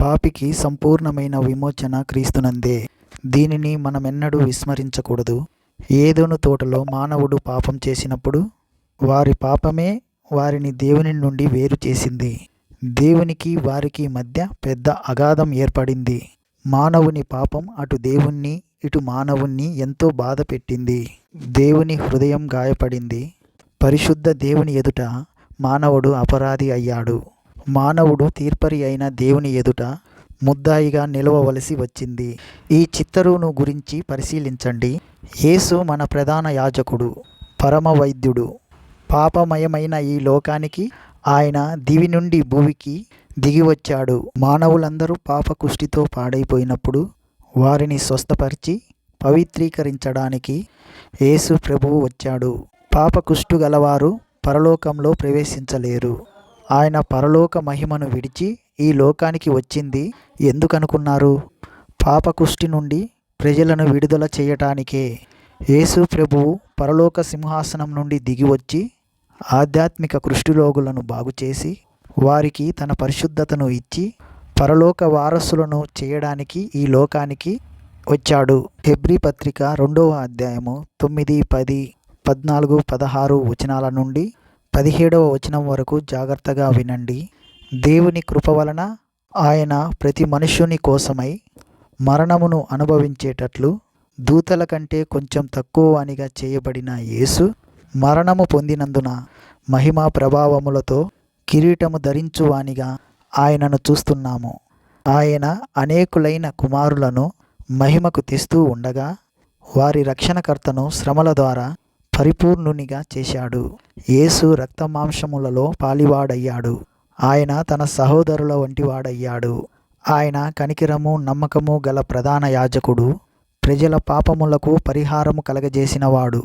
పాపికి సంపూర్ణమైన విమోచన క్రీస్తునందే. దీనిని మనమెన్నడూ విస్మరించకూడదు. ఏదోను తోటలో మానవుడు పాపం చేసినప్పుడు వారి పాపమే వారిని దేవుని నుండి వేరు చేసింది. దేవునికి వారికి మధ్య పెద్ద అగాధం ఏర్పడింది. మానవుని పాపం అటు దేవుణ్ణి ఇటు మానవుణ్ణి ఎంతో బాధ పెట్టింది. దేవుని హృదయం గాయపడింది. పరిశుద్ధ దేవుని ఎదుట మానవుడు అపరాధి అయ్యాడు. మానవుడు తీర్పరి అయిన దేవుని ఎదుట ముద్దాయిగా నిలవవలసి వచ్చింది. ఈ చిత్తరువును గురించి పరిశీలించండి. యేసు మన ప్రధాన యాజకుడు పరమ వైద్యుడు పాపమయమైన ఈ లోకానికి ఆయన దివి నుండి భూమికి దిగి వచ్చాడు. మానవులందరూ పాపకుష్టితో పాడైపోయినప్పుడు వారిని స్వస్థపరిచి పవిత్రీకరించడానికి యేసు ప్రభువు వచ్చాడు. పాపకుష్టు గలవారు పరలోకంలో ప్రవేశించలేరు. ఆయన పరలోక మహిమను విడిచి ఈ లోకానికి వచ్చింది ఎందుకనుకున్నారు? పాపకుష్టి నుండి ప్రజలను విడుదల చేయటానికే యేసు ప్రభువు పరలోక సింహాసనం నుండి దిగివచ్చి ఆధ్యాత్మిక కుష్ఠిరోగులను బాగుచేసి వారికి తన పరిశుద్ధతను ఇచ్చి పరలోక వారసులను చేయడానికి ఈ లోకానికి వచ్చాడు. హెబ్రీ పత్రిక రెండవ అధ్యాయము తొమ్మిది పది పద్నాలుగు పదహారు వచనాల నుండి పదిహేడవ వచనం వరకు జాగ్రత్తగా వినండి. దేవుని కృప వలన ఆయన ప్రతి మనుష్యుని కోసమై మరణమును అనుభవించేటట్లు దూతల కంటే కొంచెం తక్కువ అనిగా చేయబడిన యేసు మరణము పొందినందున మహిమా ప్రభావములతో కిరీటము ధరించువానిగా ఆయనను చూస్తున్నాము. ఆయన అనేకులైన కుమారులను మహిమకు తెస్తూ ఉండగా వారి రక్షణకర్తను శ్రమల ద్వారా పరిపూర్ణునిగా చేశాడు. యేసు రక్తమాంసములలో పాలివాడయ్యాడు. ఆయన తన సహోదరుల వంటివాడయ్యాడు ఆయన కనికిరము నమ్మకము గల ప్రధాన యాజకుడు. ప్రజల పాపములకు పరిహారము కలగజేసినవాడు.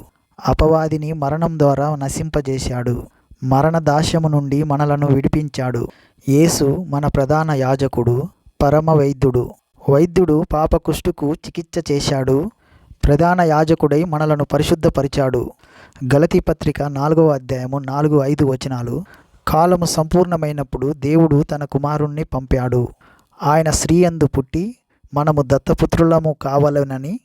అపవాదిని మరణం ద్వారా నశింపజేశాడు. మరణ దాస్యము నుండి మనలను విడిపించాడు. యేసు మన ప్రధాన యాజకుడు పరమ వైద్యుడు. వైద్యుడు పాపకుష్టుకు చికిత్స చేశాడు. ప్రధాన యాజకుడై మనలను పరిశుద్ధపరిచాడు. గలతీ పత్రిక నాలుగవ అధ్యాయము నాలుగు ఐదు వచనాలు. కాలము సంపూర్ణమైనప్పుడు దేవుడు తన కుమారుణ్ణి పంపాడు. ఆయన స్త్రీయందు పుట్టి మనము దత్తపుత్రులము కావాలనని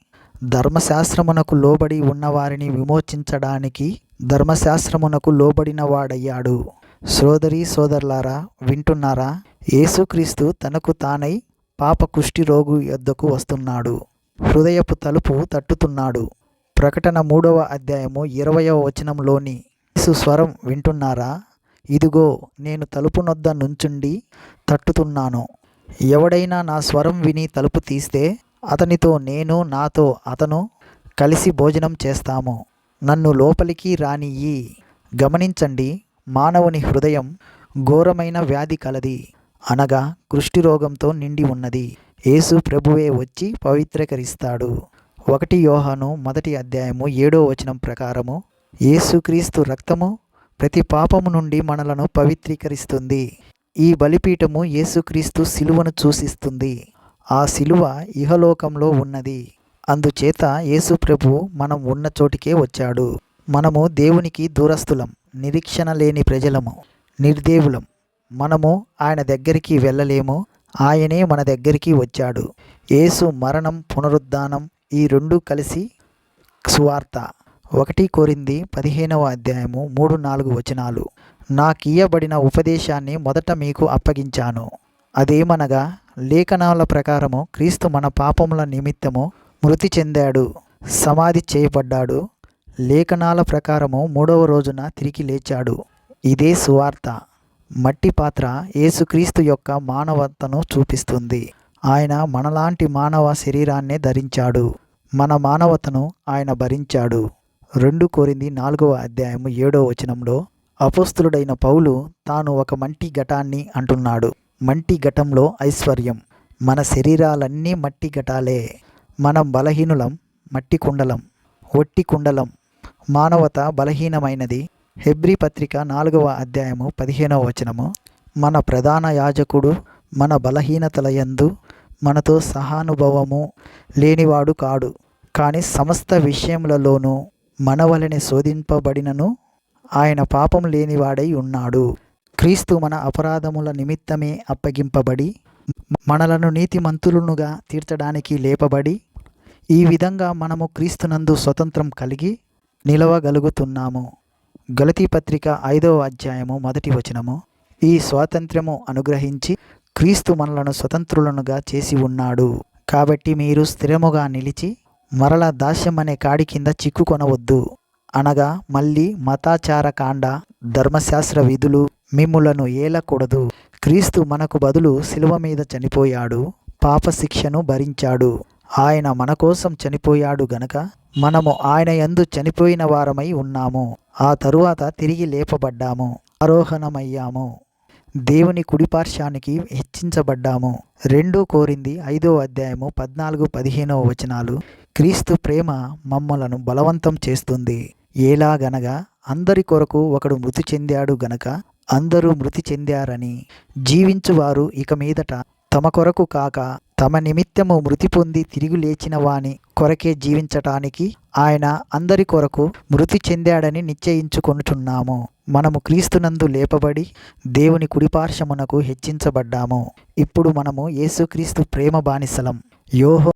ధర్మశాస్త్రమునకు లోబడి ఉన్నవారిని విమోచించడానికి ధర్మశాస్త్రమునకు లోబడిన వాడయ్యాడు. సోదరి సోదరులారా వింటున్నారా? యేసుక్రీస్తు తనకు తానై పాప కుష్టి రోగు యొద్దకు వస్తున్నాడు. హృదయపు తలుపు తట్టుతున్నాడు. ప్రకటన మూడవ అధ్యాయము ఇరవయవ వచనంలోని యేసు స్వరం వింటున్నారా? ఇదిగో నేను తలుపు నొద్ద నుంచుండి తట్టుతున్నాను. ఎవడైనా నా స్వరం విని తలుపు తీస్తే అతనితో నేను నాతో అతను కలిసి భోజనం చేస్తాము. నన్ను లోపలికి రానియ్యి. గమనించండి మానవుని హృదయం ఘోరమైన వ్యాధి కలది. అనగా రోగంతో నిండి ఉన్నది. యేసు ప్రభువే వచ్చి పవిత్రీకరిస్తాడు. ఒకటి యోహాను మొదటి అధ్యాయము ఏడో వచనం ప్రకారము యేసుక్రీస్తు రక్తము ప్రతి పాపము నుండి మనలను పవిత్రీకరిస్తుంది. ఈ బలిపీఠము యేసుక్రీస్తు శిలువను సూచిస్తుంది ఆ శిలువ ఇహలోకంలో ఉన్నది. అందుచేత యేసు ప్రభు మనం ఉన్న చోటికే వచ్చాడు. మనము దేవునికి దూరస్థులం నిరీక్షణ లేని ప్రజలము నిర్దేవులం. మనము ఆయన దగ్గరికి వెళ్ళలేము ఆయనే మన దగ్గరికి వచ్చాడు. యేసు మరణం పునరుద్ధానం ఈ రెండు కలిసి సువార్త. ఒకటి కోరింది పదిహేనవ అధ్యాయము మూడు నాలుగు వచనాలు. నాకియ్యబడిన ఉపదేశాన్ని మొదట మీకు అప్పగించాను. అదేమనగా లేఖనాల ప్రకారము క్రీస్తు మన పాపముల నిమిత్తము మృతి చెందాడు సమాధి చేయబడ్డాడు లేఖనాల ప్రకారము మూడవ రోజున తిరిగి లేచాడు. ఇదే సువార్త. మట్టి పాత్ర యేసుక్రీస్తు యొక్క మానవతను చూపిస్తుంది. ఆయన మనలాంటి మానవ శరీరాన్నే ధరించాడు. మన మానవతను ఆయన భరించాడు. రెండు కోరింది నాలుగవ అధ్యాయము ఏడవ వచనంలో అపోస్తులుడైన పౌలు తాను ఒక మంటి ఘటాన్ని అంటున్నాడు. మంటి ఘటంలో ఐశ్వర్యం. మన శరీరాలన్నీ మట్టి ఘటాలే. మనం బలహీనులం మట్టి కుండలం ఒట్టి కుండలం. మానవత బలహీనమైనది. హెబ్రీ పత్రిక నాలుగవ అధ్యాయము పదిహేనవ వచనము. మన ప్రధాన యాజకుడు మన బలహీనతల యందు మనతో సహానుభవము లేనివాడు కాడు. కానీ సమస్త విషయములలోనూ మనవలని శోధింపబడినను ఆయన పాపం లేనివాడై ఉన్నాడు. క్రీస్తు మన అపరాధముల నిమిత్తమే అప్పగింపబడి మనలను నీతిమంతులునుగా తీర్చడానికి లేపబడి ఈ విధంగా మనము క్రీస్తునందు స్వతంత్రం కలిగి నిలవగలుగుతున్నాము. గలతీ పత్రిక ఐదవ అధ్యాయము మొదటి వచనము. ఈ స్వాతంత్ర్యము అనుగ్రహించి క్రీస్తు మనలను స్వతంత్రులనుగా చేసి ఉన్నాడు. కాబట్టి మీరు స్థిరముగా నిలిచి మరల దాస్యం అనే కాడి కింద చిక్కుకొనవద్దు. అనగా మళ్ళీ మతాచార కాండ ధర్మశాస్త్ర విధులు మిమ్ములను ఏలకూడదు. క్రీస్తు మనకు బదులు శిలువ మీద చనిపోయాడు పాప శిక్షను భరించాడు. ఆయన మన కోసం చనిపోయాడు గనక మనము ఆయన యందు చనిపోయిన వారమై ఉన్నాము. ఆ తరువాత తిరిగి లేపబడ్డాము ఆరోహణమయ్యాము. దేవుని కుడిపార్శ్వానికి హెచ్చించబడ్డాము. రెండో కోరింది ఐదో అధ్యాయము పద్నాలుగు పదిహేనవ వచనాలు. క్రీస్తు ప్రేమ మమ్మలను బలవంతం చేస్తుంది. ఎలాగనగా అందరి కొరకు ఒకడు మృతి చెందాడు గనక అందరూ మృతి చెందారని. జీవించువారు ఇక మీదట తమ కొరకు కాక తమ నిమిత్తము మృతి పొంది తిరిగి లేచిన వాని కొరకే జీవించటానికి ఆయన అందరి కొరకు మృతి చెందాడని నిశ్చయించుకొనుచున్నాము. మనము క్రీస్తునందు లేపబడి దేవుని కుడిపార్శ్వమునకు హెచ్చించబడ్డాము. ఇప్పుడు మనము యేసుక్రీస్తు ప్రేమ బానిసలం. యోహో